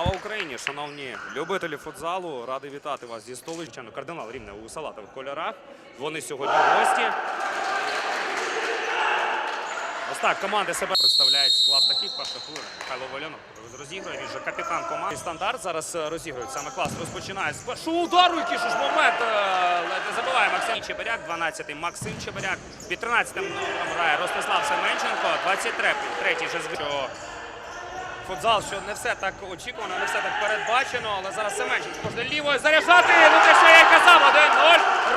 Україні, шановні любителі футзалу, радий вітати вас зі. Звичайно, Кардинал Рівне у салатових кольорах. Вони сьогодні гості. Ось так, команди себе представляють склад такий. Перша хвилина. Михайло Валянов розігрує. Він же капітан команди. Стандарт зараз е, розігрують. Саме клас розпочинає з першого удару. Який ж момент е, не забиває Максим Чебиряк, 12-й Максим Чебиряк. Під 13-м номером грає Ростислав Семенченко, 23-й, третій вже звичайно. Футзал, що не все так очікувано, не все так передбачено, але зараз Семенченко можна лівою заряджати. Ну те, що я казав,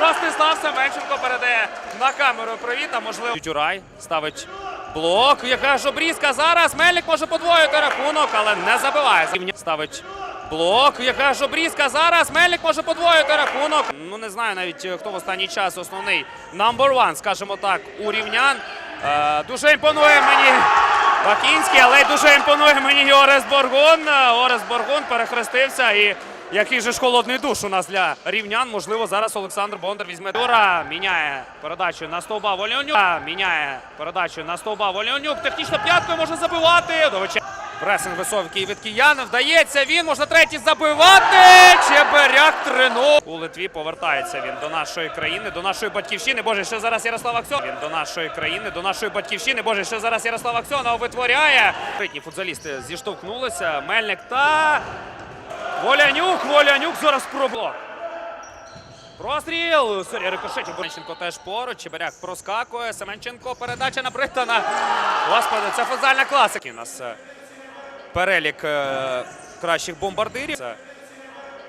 1-0. Ростислав Семенченко передає на камеру привіт, а можливо. Тютюрай ставить блок. Яка ж обрізка зараз. Мельник може подвоїти рахунок, але не забиває. Ставить блок. Яка ж обрізка зараз. Мельник може подвоїти рахунок. Ну не знаю навіть е, хто в останній час основний number one, скажімо так, у рівнян. Е, дуже імпонує мені. Бакінський, але дуже імпонує мені Орес Боргон. Орес Боргон перехрестився і який же ж холодний душ у нас для рівнян. Можливо, зараз Олександр Бондар візьме дура. Міняє передачу на стовба Вольонюк. Міняє передачу на стовба Вольонюк. Технічно п'яткою може забивати. Довича. Пресинг високий від киян. Вдається він. Можна третій забивати. Чеберяк 3-0. У Литві повертається він до нашої країни, до нашої батьківщини. Боже, ще зараз Ярослав Аксьон. Він до нашої країни, до нашої батьківщини. Боже, ще зараз Ярослав Аксьонов витворяє. Третні футзалісти зіштовхнулися. Мельник та Волянюк. Волянюк зараз пробував. Простріл! Сорі, рикошетів. Семенченко теж поруч. Чебиряк проскакує. Семенченко передача на Британа. Господи, це футзальна класика. У нас е, перелік е, кращих бомбардирів.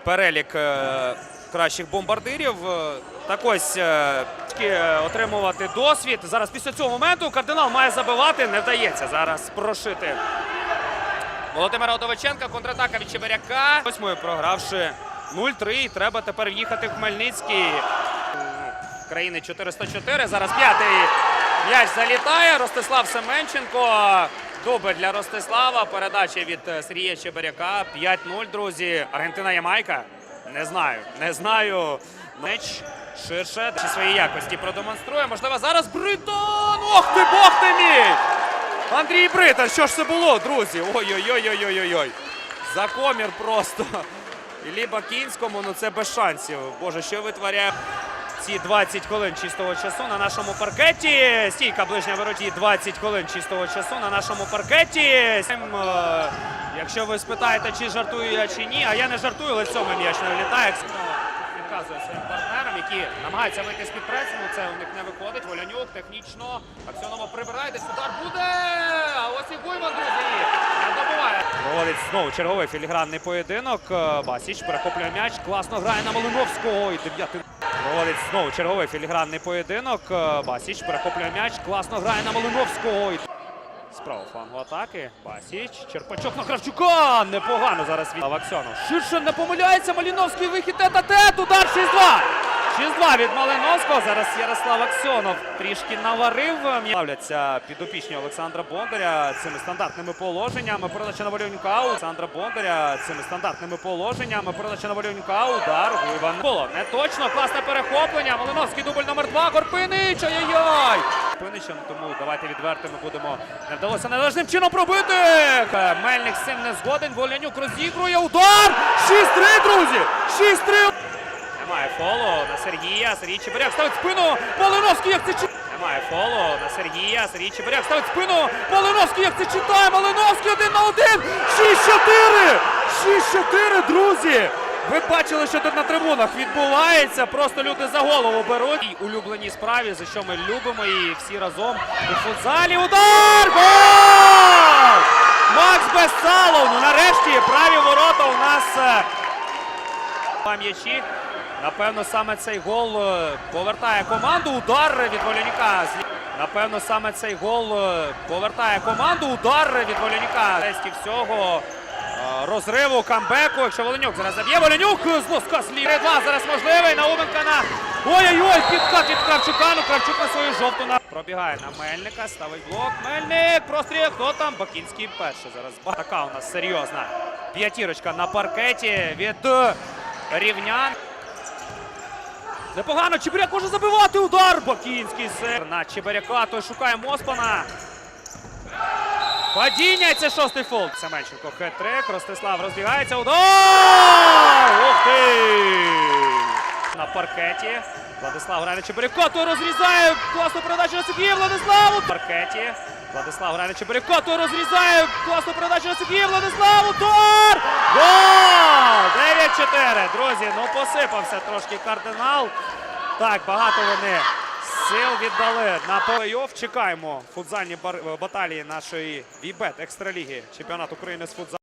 Перелік е, кращих бомбардирів. Е, Так ось отримувати досвід. Зараз після цього моменту кардинал має забивати. Не вдається зараз прошити. Володимира Одовиченка, контратака від Чебиряка. Восьмою програвши 0-3. Треба тепер їхати в Хмельницький. Країни 404. Зараз п'ятий м'яч залітає. Ростислав Семенченко. Дубль для Ростислава. Передача від е, Сергія Чебиряка. 5-0, друзі. Аргентина Ямайка. Не знаю. Не знаю. Меч ширше чи свої якості продемонструє. Можливо, зараз Бритон! Ох ти, бог ти мій! Андрій Британ, що ж це було, друзі? Ой-ой-ой-ой-ой-ой. За комір просто. Іллі Бакінському, ну це без шансів. Боже, що витворяє ці 20 хвилин чистого часу на нашому паркеті. Стійка ближня вороті 20 хвилин чистого часу на нашому паркеті. Е, Якщо ви спитаєте, чи жартую я чи ні, а я не жартую, але цьому м'яч не влітає. Підказує своїм партнерам, які намагаються вийти з-під пресингу. Це у них не виходить. Волянюк технічно. Аксьонова прибирає, десь удар буде. А ось і Гуйман, друзі. Не добиває. Проводить знову черговий філігранний поєдинок. Е, Басіч перехоплює м'яч. Класно грає на Малиновського. І дев'ятий. Проводить знову черговий філігранний поєдинок. Е, Басіч перехоплює м'яч. Класно грає на Малиновського. І Справа флангу атаки. Басіч. Черпачок на Кравчука. Непогано зараз від Аксьонов. Ширше не помиляється. Маліновський вихід тет-а-тет. Удар 6-2. 6-2 від Малиновського. Зараз Ярослав Аксьонов трішки наварив. Ставляться підопічні Олександра Бондаря цими стандартними положеннями. Передача на Валюнька. Олександра Бондаря цими стандартними положеннями. Передача на Валюнька. Удар. Гуйван. Було не точно. Класне перехоплення. Малиновський дубль номер 2. Корпинич. Ай-яй-яй. Корпиничем, тому давайте відвертими будемо. Не вдалося належним чином пробити. Мельник цим не згоден. Волянюк розігрує. Удар. 6-3, друзі. 6-3. Немає фолу на Сергія. Сергій Чебиряк ставить спину. Малиновський, як це читає. Немає фолу на Сергія. Сергій Чебиряк ставить спину. Малиновський, як це читає. Малиновський один на один. 6-4. 6-4, друзі. Ви бачили, що тут на трибунах відбувається. Просто люди за голову беруть. І улюбленій справі, за що ми любимо її всі разом у футзалі. Удар! Гол! Макс Бесалов. Ну нарешті праві ворота у нас. е, Пам'ячі. Напевно, саме цей гол е, повертає команду. Удар від лі- Напевно, саме цей гол е, повертає команду. Удар від Волянюка. Тесті всього е, розриву камбеку. Якщо Волянюк зараз заб'є. Волянюк з носка слів. 3-2 зараз можливий. Науменка на. Ой-ой-ой, підкат від Кравчука. Ну Кравчук на свою жовту на. Пробігає на Мельника, ставить блок. Мельник, простріл. Хто там? Бакінський перший зараз. Така у нас серйозна п'ятірочка на паркеті від рівнян. Непогано, Чебиряк може забивати удар. Бакінський сер на Чебиряка. Той шукає Моспана. Падіння, це шостий фол. Семенченко хет-трик, Ростислав розбігається. Удар! Ух ти! На паркеті. Владислав грає на Чебурівко, розрізає. Класну передачу на Сергія Владиславу. Паркеті. Владислав грає на Чебурівко, розрізає. Класну передачу на Сергія Владиславу. Удар! Гол! 9-4. Друзі, ну посипався трошки кардинал. Так, багато вони сил віддали на плей-офф. Чекаємо футзальні баталії нашої Вібет екстраліги чемпіонат України з футзалу.